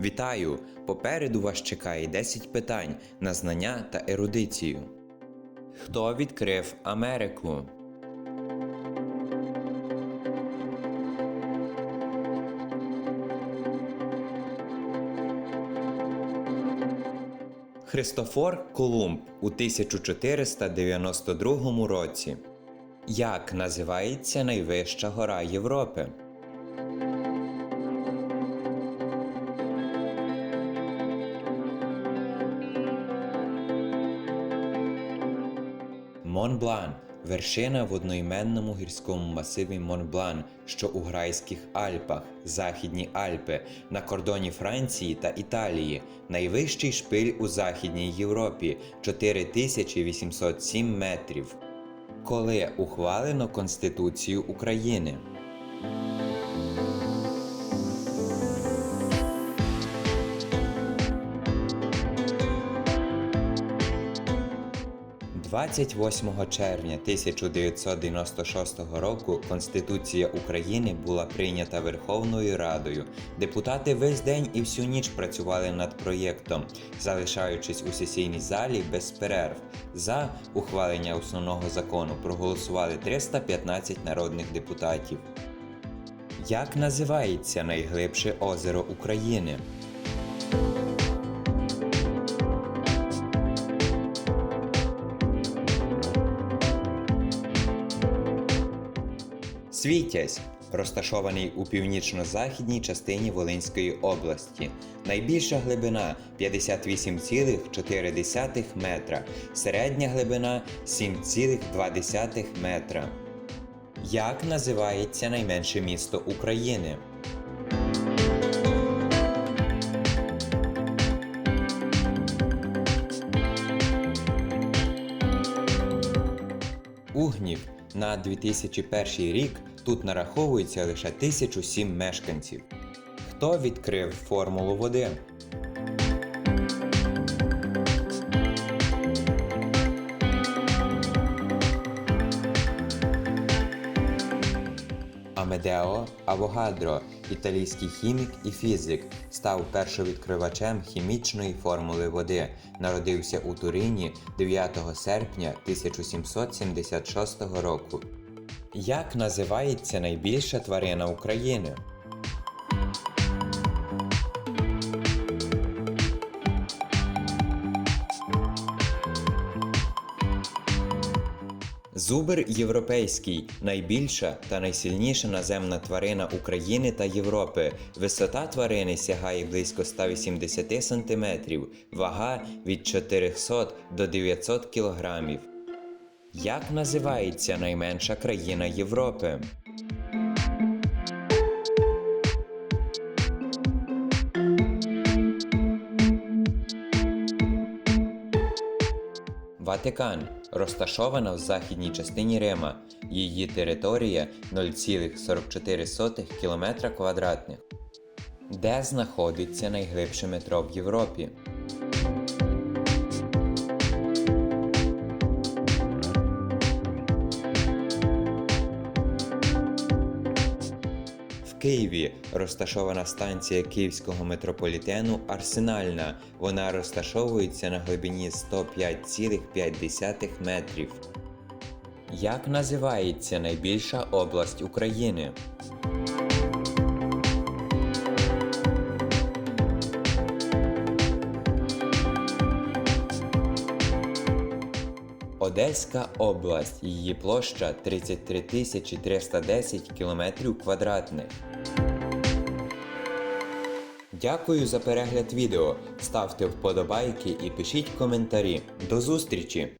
Вітаю! Попереду вас чекає 10 питань на знання та ерудицію. Хто відкрив Америку? Христофор Колумб у 1492 році. Як називається найвища гора Європи? Монблан вершина в одноіменному гірському масиві Монблан, що у Грайських Альпах, Західні Альпи, на кордоні Франції та Італії, найвищий шпиль у Західній Європі 4807 метрів. Коли ухвалено Конституцію України? – 28 червня 1996 року Конституція України була прийнята Верховною Радою. Депутати весь день і всю ніч працювали над проєктом, залишаючись у сесійній залі без перерв. За ухвалення основного закону проголосували 315 народних депутатів. Як називається найглибше озеро України? Світязь розташований у північно-західній частині Волинської області. Найбільша глибина 58,4 метра, середня глибина 7,2 метра. Як називається найменше місто України? Угнів на 2001 рік тут нараховується лише 1007 мешканців. Хто відкрив формулу води? Амедео Авогадро, італійський хімік і фізик, став першовідкривачем хімічної формули води. Народився у Турині 9 серпня 1776 року. Як називається найбільша тварина України? Зубр європейський найбільша та найсильніша наземна тварина України та Європи. Висота тварини сягає близько 180 см, вага від 400 до 900 кг. Як називається найменша країна Європи? Ватикан розташована в західній частині Рима. Її територія 0,44 км квадратних. Де знаходиться найглибше метро в Європі? Києві розташована станція Київського метрополітену Арсенальна. Вона розташовується на глибині 105,5 метрів. Як називається найбільша область України? Одеська область. Її площа 33 310 км квадратних. Дякую за перегляд відео. Ставте вподобайки і пишіть коментарі. До зустрічі!